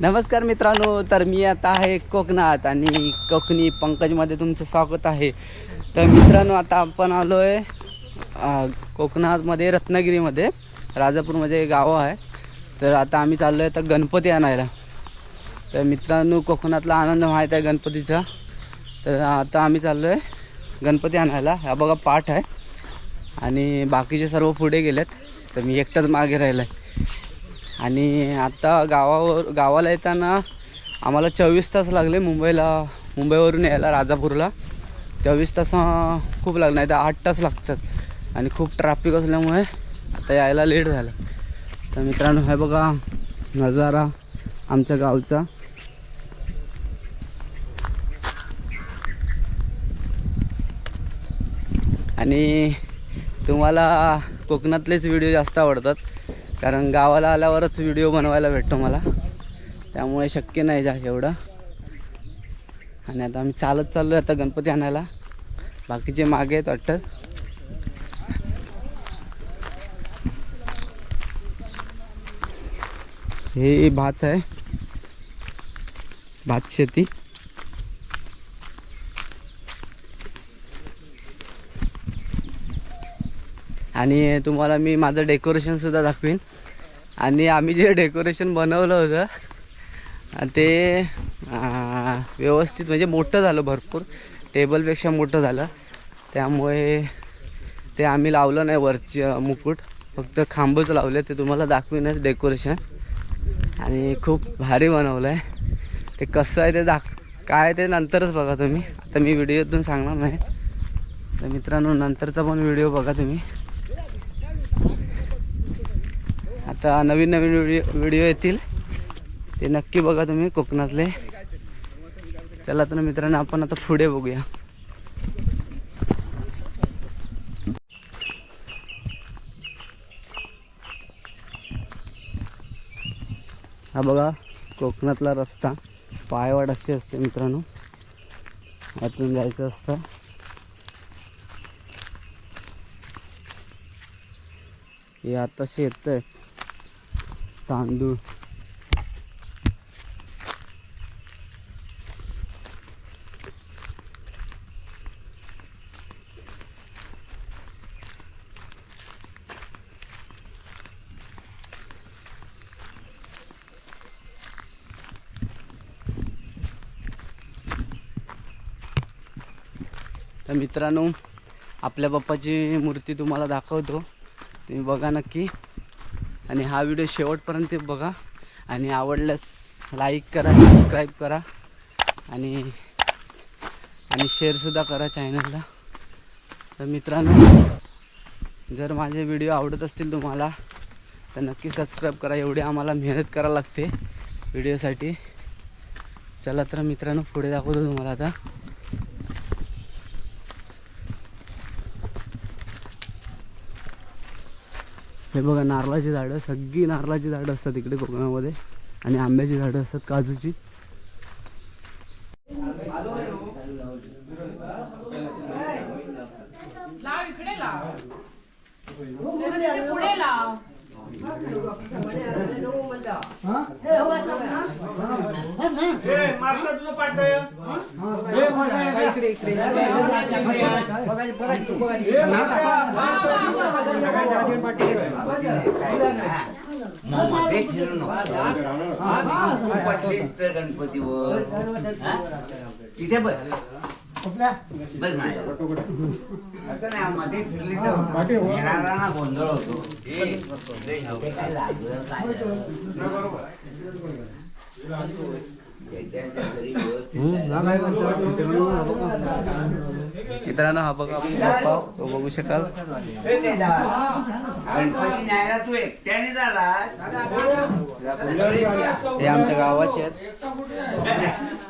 नमस्कार मित्रांनो तर मी आता आहे कोकणात आणि कोकणी पंकजमध्ये तुमचं स्वागत आहे. तर मित्रांनो आता आपण आलो आहे कोकणामध्ये रत्नागिरीमध्ये. राजापूरमध्ये एक गाव आहे. तर आता आम्ही चाललो आहे तर गणपती आणायला. तर मित्रांनो कोकणातला आनंद माहीत आहे गणपतीचा. तर आता आम्ही चाललो आहे गणपती आणायला. हा बघा पाठ आहे. आणि बाकीचे सर्व पुढे गेलेत. तर मी एकटाच मागे राहिला आहे आणि आता गावावर गावाला येताना आम्हाला चोवीस तास लागले मुंबईला मुंबईवरून यायला राजापूरला. चोवीस तास खूप लागले नाही तर आठ तास लागतात. आणि खूप ट्रॅफिक असल्यामुळे आता यायला लेट झालं. तर मित्रांनो हे बघा नजारा आमच्या गावचा. आणि तुम्हाला कोकणातलेच व्हिडिओ जास्त आवडतात. कारण गावाला आल्यावरच व्हिडिओ बनवायला भेटतो मला. त्यामुळे शक्य नाही जा एवढं. आणि आता आम्ही चालत चाललो आहे आता गणपती आणायला. बाकीचे मागे आहेत वाटतं. हे भात आहे. भात शेती. आणि तुम्हाला मी माझं डेकोरेशनसुद्धा दाखवीन. आणि आम्ही जे डेकोरेशन बनवलं होतं ते व्यवस्थित म्हणजे मोठं झालं भरपूर. टेबलपेक्षा मोठं झालं. त्यामुळे ते आम्ही लावलं नाही वरची मुकुट. फक्त खांबच लावले ते तुम्हाला दाखवीनच डेकोरेशन आणि खूप भारी बनवलं आहे ते कसं आहे ते दाख काय ते नंतरच बघा तुम्ही. आता मी व्हिडिओतून सांगणार नाही. तर मित्रांनो नंतरचा पण व्हिडिओ बघा तुम्ही. आता नवीन नवीन व्हिडिओ व्हिडिओ येतील. ते नक्की बघा तुम्ही कोकणातले. चला तर मित्रांनो आपण आता पुढे बघूया. हा बघा कोकणातला रस्ता. पायवाट अशी असते मित्रांनो. आतून जायचं असतं. हे आता शेत आहे. तांदूळ. तर मित्रांनो आपल्या बाप्पाची मूर्ती तुम्हाला दाखवतो. तुम्ही बघा नक्की. आणि हा व्हिडिओ शेवटपर्यंत बघा. आणि आवडल्यास लाईक करा सबस्क्राईब करा. आणि आणि शेअरसुद्धा करा चॅनलला तर मित्रांनो जर माझे व्हिडिओ आवडत असतील तुम्हाला तर नक्की सबस्क्राईब करा. एवढी आम्हाला मेहनत करावी लागते व्हिडिओसाठी चला तर मित्रांनो पुढे दाखवतो तुम्हाला आता. हे बघा नारळाची झाडं सगळी नारळाची झाडं असतात इकडे कोकणामध्ये. आणि आंब्याची झाडं असतात काजूची. लाव इकडे लाव. पुढे लाव. गणपतीवर हा? तिथे बस बस नाही आता नाही मध्ये फिरली तर येणारा ना गोंधळ होतो. ते काय लागलं काय ज्याच्या घरी व्यवस्थित मित्रांनो हा बघा तो बघू शकाल. गणपती न्यायला तू एकट्याने झाला हे आमच्या गावाचे आहेत.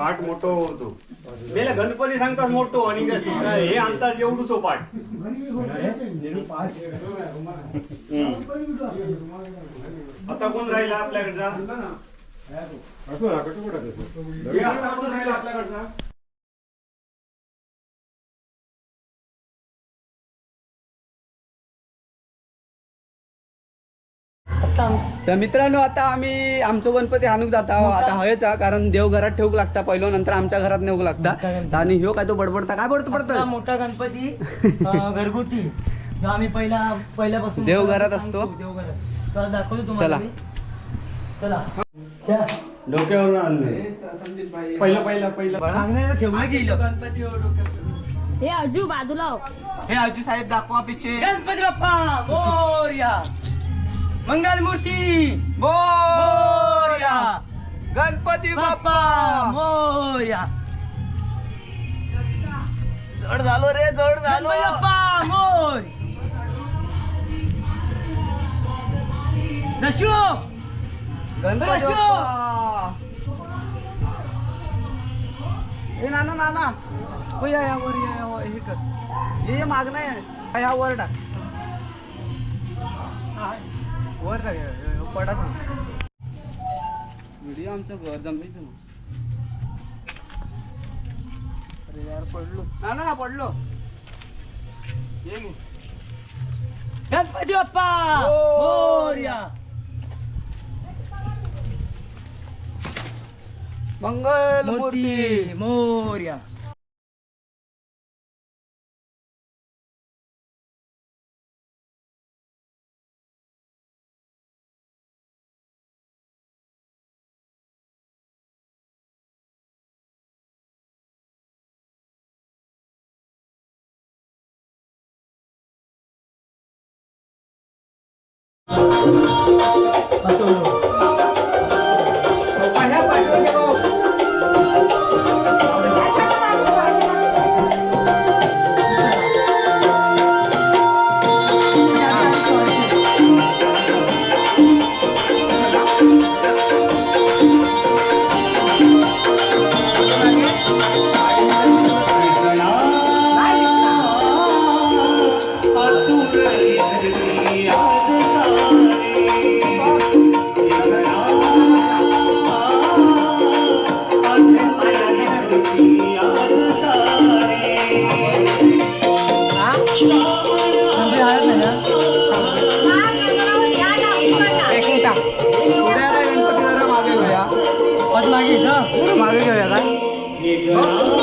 पाठ मोठो होतो. मेला गणपती सांगतात मोठो आणि हे आणतात एवढूच हो पाठ. आता कोण राहिला आपल्याकडचा? कोण राहिला आपल्याकडचा? तर मित्रांनो आता आम्ही आमचो गणपती हाणूक जाता आता हयचा कारण देव घरात ठेवूक लागता पहिलो नंतर आमच्या घरात नेऊक लागता. आणि ह्यो काय तो बडबडता? काय बडतो पडतो मोठा गणपती घरगुती. आम्ही पहिला पहिल्यापासून देवघरात सांगतो, असतो. दाखवतो चला. तुम्हाला. डोक्यावर आणलं. पहिलं पहिलं पहिलं. ठेवलं गेलं हे अजू बाजूला. हो. आजी साहेब दाखवा पिछे. गणपती बाप्पा मोर्या. मंगलमूर्ती मोर्या. गणपती बाप्पा. मोर्या. जड झालो रे जड झालो. गणपती बाप्पा मोर. दशू गणपती. बाप्पा ए नाना नाना. हो या या वर या या वर, हे कर. हे माग नाही ह्या वर टाक वर टाक. हे, हे, पडत व्हिडिओ आमचं घर जमायचं ना अरे यार पडलो. ना ना पडलो. गणपती बाप्पा! मोरया. मोर्या मंगल मूर्ती मूर्ती मोर्या गणपती 啊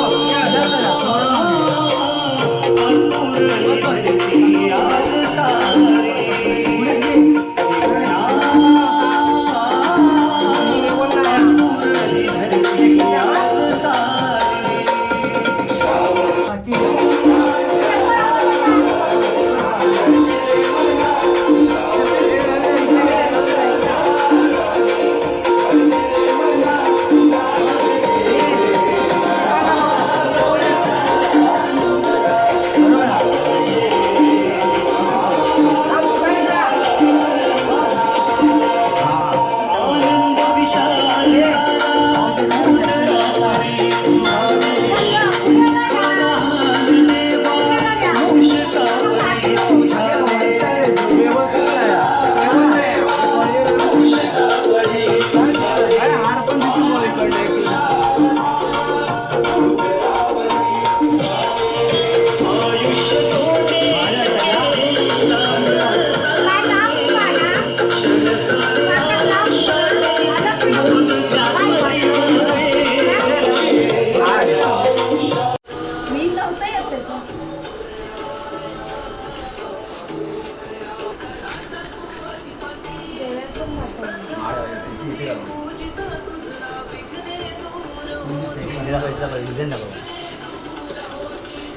खाली दाखव इथं दाखव डिझाईन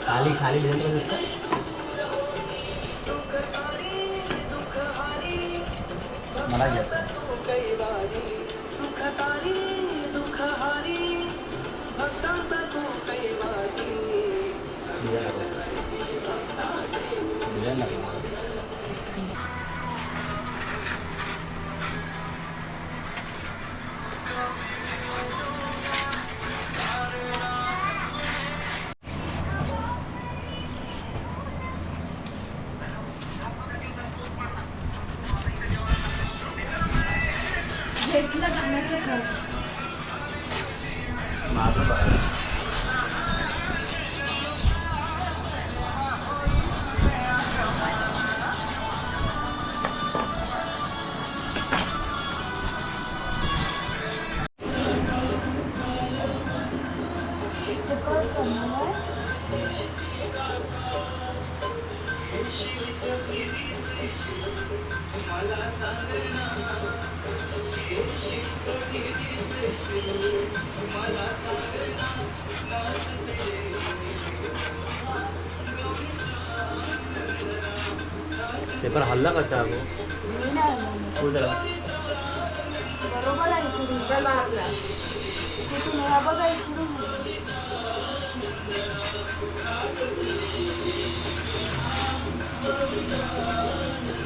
खाली खाली डिझाईन कसं दिसतं. मला जास्त. Nada पेपर हल्ला कसा मी नाही आलो. बरोबर आहे